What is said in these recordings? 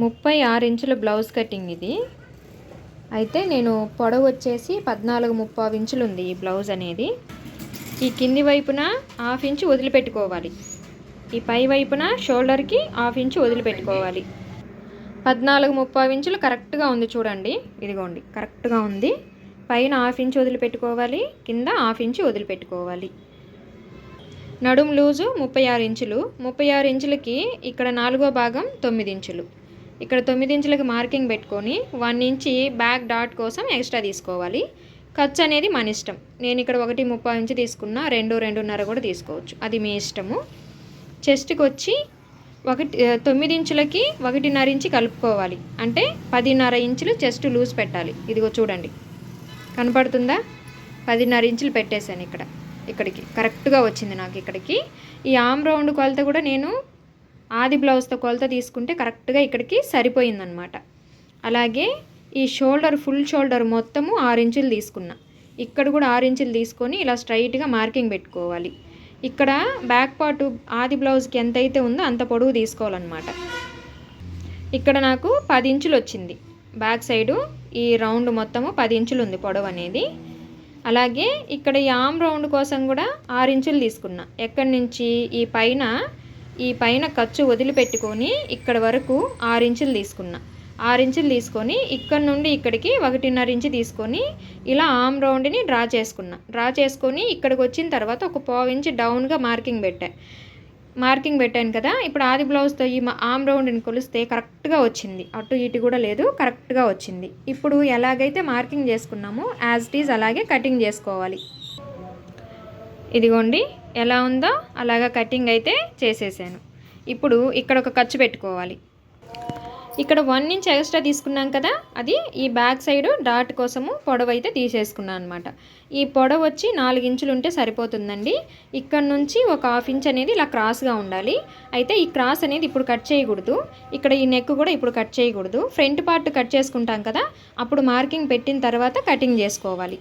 ముప్పై ఆరు ఇంచుల బ్లౌజ్ కటింగ్ ఇది. అయితే నేను పొడవు వచ్చేసి పద్నాలుగు ముప్పై ఇంచులు ఉంది ఈ బ్లౌజ్ అనేది. ఈ కింది వైపున హాఫ్ ఇంచు వదిలిపెట్టుకోవాలి. ఈ పై వైపున షోల్డర్కి హాఫ్ ఇంచు వదిలిపెట్టుకోవాలి. పద్నాలుగు ముప్పై ఇంచులు కరెక్ట్గా ఉంది చూడండి. ఇదిగోండి కరెక్ట్గా ఉంది. పైన హాఫ్ ఇంచు వదిలిపెట్టుకోవాలి కింద హాఫ్ ఇంచు వదిలిపెట్టుకోవాలి. నడుం లూజు ముప్పై ఆరు ఇంచులు. ముప్పై ఆరు ఇంచులకి ఇక్కడ నాలుగో భాగం తొమ్మిది ఇంచులు. ఇక్కడ తొమ్మిది ఇంచులకి మార్కింగ్ పెట్టుకొని వన్ ఇంచి బ్యాక్ డాట్ కోసం ఎక్స్ట్రా తీసుకోవాలి. ఖర్చు అనేది మన ఇష్టం. నేను ఇక్కడ ఒకటి ముప్పై ఇంచు తీసుకున్నా రెండు రెండున్నర కూడా తీసుకోవచ్చు. అది మీ ఇష్టము. చెస్ట్కి వచ్చి ఒకటి తొమ్మిది ఇంచులకి ఒకటిన్నర ఇంచి కలుపుకోవాలి. అంటే పదిన్నర ఇంచులు చెస్ట్ లూజ్ పెట్టాలి. ఇదిగో చూడండి. కనపడుతుందా? పదిన్నర ఇంచులు పెట్టేశాను ఇక్కడ. ఇక్కడికి. కరెక్ట్గా వచ్చింది నాకు ఇక్కడికి. ఈ ఆమ్ రౌండ్ కొలత కూడా నేను ఆది బ్లౌజ్తో కొలత తీసుకుంటే కరెక్ట్గా ఇక్కడికి సరిపోయిందనమాట అలాగే ఈ షోల్డర్ ఫుల్ షోల్డర్ మొత్తము ఆరు ఇంచులు తీసుకున్నా. ఇక్కడ కూడా ఆరు ఇంచులు తీసుకొని ఇలా స్ట్రైట్గా మార్కింగ్ పెట్టుకోవాలి. ఇక్కడ బ్యాక్ పార్ట్ ఆది బ్లౌజ్కి ఎంతైతే ఉందో అంత పొడవు తీసుకోవాలన్నమాట. ఇక్కడ నాకు పది ఇంచులు వచ్చింది. బ్యాక్ సైడు ఈ రౌండ్ మొత్తము పది ఇంచులు ఉంది పొడవు అనేది. అలాగే ఇక్కడ ఈ ఆమ్ రౌండ్ కోసం కూడా ఆరు ఇంచులు తీసుకున్నా. ఎక్కడి నుంచి? ఈ పైన ఈ పైన ఖర్చు వదిలిపెట్టుకొని ఇక్కడ వరకు ఆరించులు తీసుకున్నా. ఆరించులు తీసుకొని ఇక్కడ నుండి ఇక్కడికి ఒకటిన్నర ఇంచు తీసుకొని ఇలా ఆమ్ రౌండ్ని డ్రా చేసుకున్నా. డ్రా చేసుకొని ఇక్కడికి వచ్చిన తర్వాత ఒక పావు ఇంచు డౌన్గా మార్కింగ్ పెట్టా. మార్కింగ్ పెట్టాను కదా ఇప్పుడు ఆది బ్లౌజ్తో ఈ ఆమ్ రౌండ్ని కొలిస్తే కరెక్ట్గా వచ్చింది. అటు ఇటు కూడా లేదు కరెక్ట్గా వచ్చింది. ఇప్పుడు ఎలాగైతే మార్కింగ్ చేసుకున్నామో యాజ్ ఇట్ ఈజ్ అలాగే కటింగ్ చేసుకోవాలి. ఇదిగోండి ఎలా ఉందో అలాగా కటింగ్ అయితే చేసేసాను. ఇప్పుడు ఇక్కడ ఒక ఖర్చు పెట్టుకోవాలి. ఇక్కడ వన్ ఇంచ్ ఎక్స్ట్రా తీసుకున్నాం కదా అది ఈ బ్యాక్ సైడ్ డాట్ కోసము పొడవు అయితే తీసేసుకున్నాను అనమాట ఈ పొడవు వచ్చి నాలుగు ఇంచులు ఉంటే సరిపోతుందండి. ఇక్కడ నుంచి ఒక హాఫ్ ఇంచ్ అనేది ఇలా క్రాస్గా ఉండాలి. అయితే ఈ క్రాస్ అనేది ఇప్పుడు కట్ చేయకూడదు. ఇక్కడ ఈ నెక్ కూడా ఇప్పుడు కట్ చేయకూడదు. ఫ్రంట్ పార్ట్ కట్ చేసుకుంటాం కదా అప్పుడు మార్కింగ్ పెట్టిన తర్వాత కటింగ్ చేసుకోవాలి.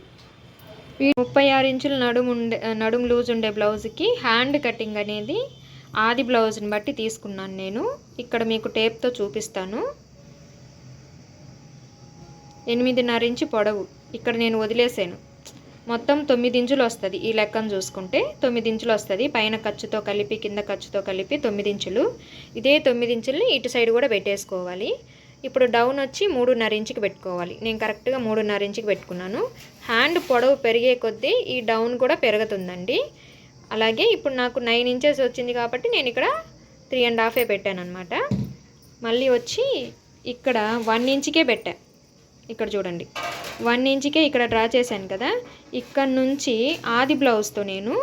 ముప్పై ఆరు ఇంచుల నడుము ఉండే నడుము లూజ్ ఉండే బ్లౌజ్కి హ్యాండ్ కటింగ్ అనేది ఆది బ్లౌజ్ని బట్టి తీసుకున్నాను నేను. ఇక్కడ మీకు టేప్తో చూపిస్తాను. ఎనిమిదిన్నర ఇంచు పొడవు. ఇక్కడ నేను వదిలేసాను. మొత్తం తొమ్మిది ఇంచులు వస్తుంది ఈ లెక్కను చూసుకుంటే. తొమ్మిది ఇంచులు వస్తుంది. పైన ఖర్చుతో కలిపి కింద ఖర్చుతో కలిపి తొమ్మిది ఇంచులు. ఇదే తొమ్మిది ఇంచుల్ని ఇటు సైడ్ కూడా పెట్టేసుకోవాలి. ఇప్పుడు డౌన్ వచ్చి మూడున్నర ఇంచుకి పెట్టుకోవాలి. నేను కరెక్ట్గా మూడున్నర ఇంచుకి పెట్టుకున్నాను. హ్యాండ్ పొడవు పెరిగే కొద్దీ ఈ డౌన్ కూడా పెరుగుతుందండి. అలాగే ఇప్పుడు నాకు నైన్ ఇంచెస్ వచ్చింది కాబట్టి నేను ఇక్కడ త్రీ అండ్ హాఫే పెట్టాను అనమాట మళ్ళీ వచ్చి ఇక్కడ వన్ ఇంచుకే పెట్టా. ఇక్కడ చూడండి. వన్ ఇంచుకే ఇక్కడ డ్రా చేశాను కదా. ఇక్కడ నుంచి ఆది బ్లౌజ్తో నేను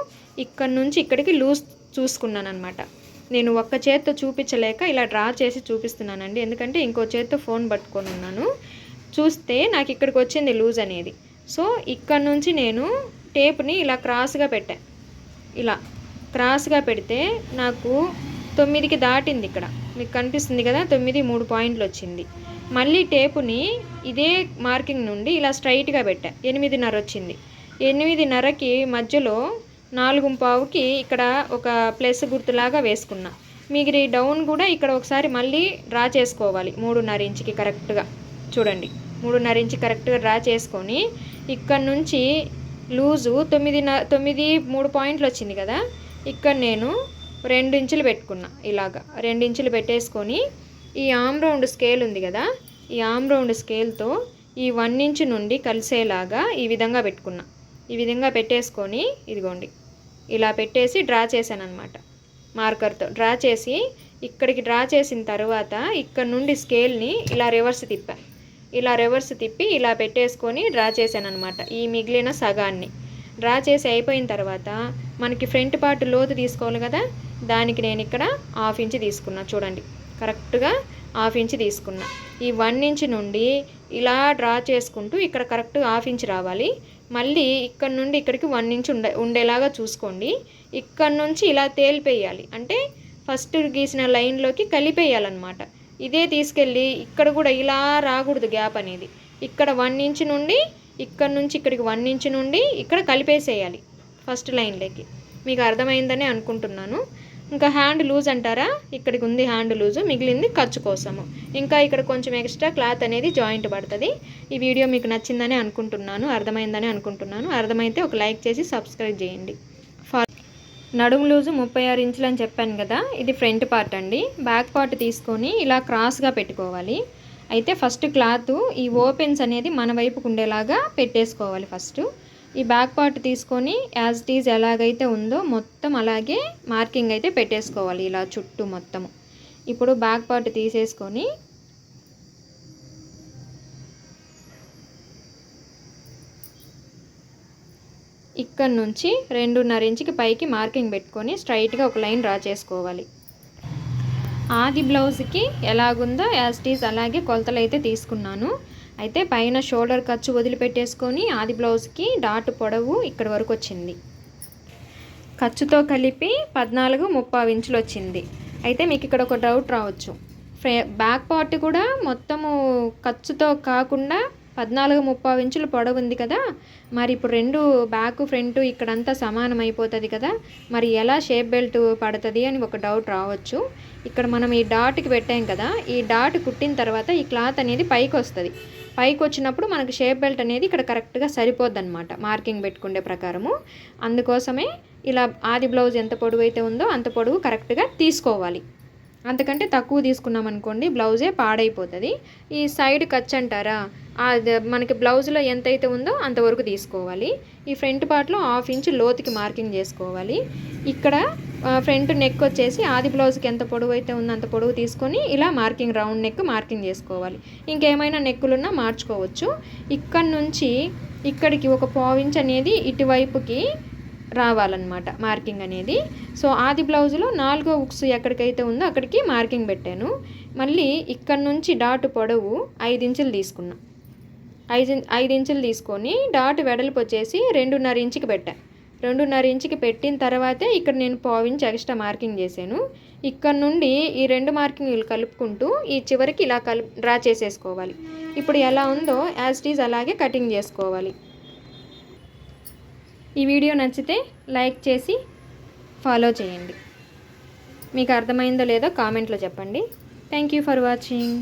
ఇక్కడ నుంచి ఇక్కడికి లూజ్ చూసుకున్నాను అనమాట నేను ఒక్క చేత్తో చూపించలేక ఇలా డ్రా చేసి చూపిస్తున్నానండి. ఎందుకంటే ఇంకో చేత్తో ఫోన్ పట్టుకొని ఉన్నాను. చూస్తే నాకు ఇక్కడికి వచ్చింది లూజ్ అనేది. సో ఇక్కడ నుంచి నేను టేప్ని ఇలా క్రాస్గా పెట్టా. ఇలా క్రాస్గా పెడితే నాకు తొమ్మిదికి దాటింది ఇక్కడ. మీకు కనిపిస్తుంది కదా తొమ్మిది మూడు పాయింట్లు వచ్చింది. మళ్ళీ టేపుని ఇదే మార్కింగ్ నుండి ఇలా స్ట్రైట్గా పెట్టా. ఎనిమిదిన్నర వచ్చింది. ఎనిమిదిన్నరకి మధ్యలో నాలుగు పావుకి ఇక్కడ ఒక ప్లస్ గుర్తులాగా వేసుకున్నా. మీకు ఈ డౌన్ కూడా ఇక్కడ ఒకసారి మళ్ళీ డ్రా చేసుకోవాలి. మూడున్నర ఇంచుకి కరెక్ట్గా. చూడండి. మూడున్నర ఇంచి కరెక్ట్గా డ్రా చేసుకొని ఇక్కడ నుంచి లూజు తొమ్మిది తొమ్మిది మూడు పాయింట్లు వచ్చింది కదా? ఇక్కడ నేను రెండు ఇంచులు పెట్టుకున్నా ఇలాగా. రెండు ఇంచులు పెట్టేసుకొని ఈ ఆమ్ రౌండ్ స్కేల్ ఉంది కదా? ఈ ఆమ్ రౌండ్ స్కేల్తో ఈ వన్ ఇంచు నుండి కలిసేలాగా ఈ విధంగా పెట్టుకున్నా. ఈ విధంగా పెట్టేసుకొని ఇదిగోండి ఇలా పెట్టేసి డ్రా చేశాను అనమాట మార్కర్తో డ్రా చేసి ఇక్కడికి డ్రా చేసిన తర్వాత ఇక్కడ నుండి స్కేల్ని ఇలా రివర్స్ తిప్పా. ఇలా రివర్స్ తిప్పి ఇలా పెట్టేసుకొని డ్రా చేశాను అనమాట ఈ మిగిలిన సగాన్ని. డ్రా చేసి అయిపోయిన తర్వాత మనకి ఫ్రంట్ పార్ట్ లోతు తీసుకోవాలి కదా దానికి నేను ఇక్కడ హాఫ్ ఇంచ్ తీసుకున్నా చూడండి. కరెక్ట్గా హాఫ్ ఇంచ్ తీసుకున్నా. ఈ వన్ ఇంచ్ నుండి ఇలా డ్రా చేసుకుంటూ ఇక్కడ కరెక్ట్ హాఫ్ ఇంచ్ రావాలి. మళ్ళీ ఇక్కడ నుండి ఇక్కడికి వన్ ఇంచ్ ఉండే ఉండేలాగా చూసుకోండి. ఇక్కడ నుంచి ఇలా తేలిపేయాలి. అంటే ఫస్ట్ గీసిన లైన్లోకి కలిపేయాలన్నమాట. ఇదే తీసుకెళ్ళి ఇక్కడ కూడా ఇలా రాకూడదు గ్యాప్ అనేది. ఇక్కడ వన్ ఇంచ్ నుండి ఇక్కడ నుంచి ఇక్కడికి వన్ ఇంచ్ నుండి ఇక్కడ కలిపేసేయాలి ఫస్ట్ లైన్లోకి. మీకు అర్థమైందని అనుకుంటున్నాను. ఇంకా హ్యాండ్ లూజ్ అంటారా? ఇక్కడికి ఉంది హ్యాండ్ లూజు మిగిలింది ఖర్చు కోసము. ఇంకా ఇక్కడ కొంచెం ఎక్స్ట్రా క్లాత్ అనేది జాయింట్ పడుతుంది. ఈ వీడియో మీకు నచ్చిందని అనుకుంటున్నాను అర్థమైందని అనుకుంటున్నాను. అర్థమైతే ఒక లైక్ చేసి సబ్స్క్రైబ్ చేయండి. నడుము లూజు ముప్పై ఆరు ఇంచులు అని చెప్పాను కదా ఇది ఫ్రంట్ పార్ట్ అండి. బ్యాక్ పార్ట్ తీసుకొని ఇలా క్రాస్గా పెట్టుకోవాలి. అయితే ఫస్ట్ క్లాత్ ఈ ఓపెన్స్ అనేది మన వైపుకు ఉండేలాగా పెట్టేసుకోవాలి ఫస్ట్. ఈ బ్యాక్ పార్ట్ తీసుకొని యాజ్ ఇట్ ఈజ్ ఎలాగైతే ఉందో మొత్తం అలాగే మార్కింగ్ అయితే పెట్టేసుకోవాలి ఇలా చుట్టూ మొత్తము ఇప్పుడు బ్యాక్ పార్ట్ తీసేసుకొని ఇక్కడ నుంచి రెండున్నర ఇంచుకి పైకి మార్కింగ్ పెట్టుకొని స్ట్రైట్గా ఒక లైన్ డ్రా చేసుకోవాలి. ఆది బ్లౌజ్కి ఎలాగుందో యాజ్ ఇట్ ఈజ్ అలాగే కొలతలు అయితే తీసుకున్నాను. అయితే పైన షోల్డర్ ఖర్చు వదిలిపెట్టేసుకొని ఆది బ్లౌజ్కి డాట్ పొడవు ఇక్కడ వరకు వచ్చింది. ఖర్చుతో కలిపి పద్నాలుగు ముప్పై ఇంచులు వచ్చింది. అయితే మీకు ఇక్కడ ఒక డౌట్ రావచ్చు. ఫ్రే బ్యాక్ పార్ట్ కూడా మొత్తము ఖర్చుతో కాకుండా పద్నాలుగు ముప్పై ఇంచులు పొడవు ఉంది కదా మరి ఇప్పుడు రెండు బ్యాక్ ఫ్రంట్ ఇక్కడంతా సమానం అయిపోతుంది కదా మరి ఎలా షేప్ బెల్ట్ పడుతుంది అని ఒక డౌట్ రావచ్చు. ఇక్కడ మనం ఈ డాట్కి పెట్టాం కదా ఈ డాట్ కుట్టిన తర్వాత ఈ క్లాత్ అనేది పైకి వస్తుంది. పైకి వచ్చినప్పుడు మనకు షేప్ బెల్ట్ అనేది ఇక్కడ కరెక్ట్గా సరిపోద్ది అనమాట మార్కింగ్ పెట్టుకునే ప్రకారము. అందుకోసమే ఇలా ఆది బ్లౌజ్ ఎంత పొడవు అయితే ఉందో అంత పొడవు కరెక్ట్గా తీసుకోవాలి. అంతకంటే తక్కువ తీసుకున్నాం అనుకోండి బ్లౌజే పాడైపోతుంది. ఈ సైడ్ ఖర్చు అంటారా మనకి బ్లౌజ్లో ఎంత అయితే ఉందో అంతవరకు తీసుకోవాలి. ఈ ఫ్రంట్ పార్ట్లో హాఫ్ ఇంచ్ లోతుకి మార్కింగ్ చేసుకోవాలి. ఇక్కడ ఫ్రంట్ నెక్ వచ్చేసి ఆది బ్లౌజ్కి ఎంత పొడవు అయితే ఉందో అంత పొడవు తీసుకొని ఇలా మార్కింగ్ రౌండ్ నెక్ మార్కింగ్ చేసుకోవాలి. ఇంకేమైనా నెక్కులున్నా మార్చుకోవచ్చు. ఇక్కడ నుంచి ఇక్కడికి ఒక పావించ్ అనేది ఇటువైపుకి రావాలన్నమాట మార్కింగ్ అనేది. సో ఆది బ్లౌజ్లో నాలుగో ఉక్స్ ఎక్కడికైతే ఉందో అక్కడికి మార్కింగ్ పెట్టాను. మళ్ళీ ఇక్కడ నుంచి డాట్ పొడవు ఐదు ఇంచులు తీసుకున్నాను ఐదు ఐదు ఇంచులు తీసుకొని డాట్ వెడల్పు వచ్చేసి రెండున్నర ఇంచుకి పెట్టాను రెండున్నర ఇంచుకి పెట్టిన తర్వాతే ఇక్కడ నేను పావించి ఎక్స్ట్రా మార్కింగ్ చేశాను. ఇక్కడ నుండి ఈ రెండు మార్కింగ్లు కలుపుకుంటూ ఈ చివరికి ఇలా కలుపు డ్రా చేసేసుకోవాలి. ఇప్పుడు ఎలా ఉందో యాజ్ ఈజ్ అలాగే కటింగ్ చేసుకోవాలి. ఈ వీడియో నచ్చితే లైక్ చేసి ఫాలో చేయండి. మీకు అర్థమైందో లేదో కామెంట్లో చెప్పండి. Thank you for watching.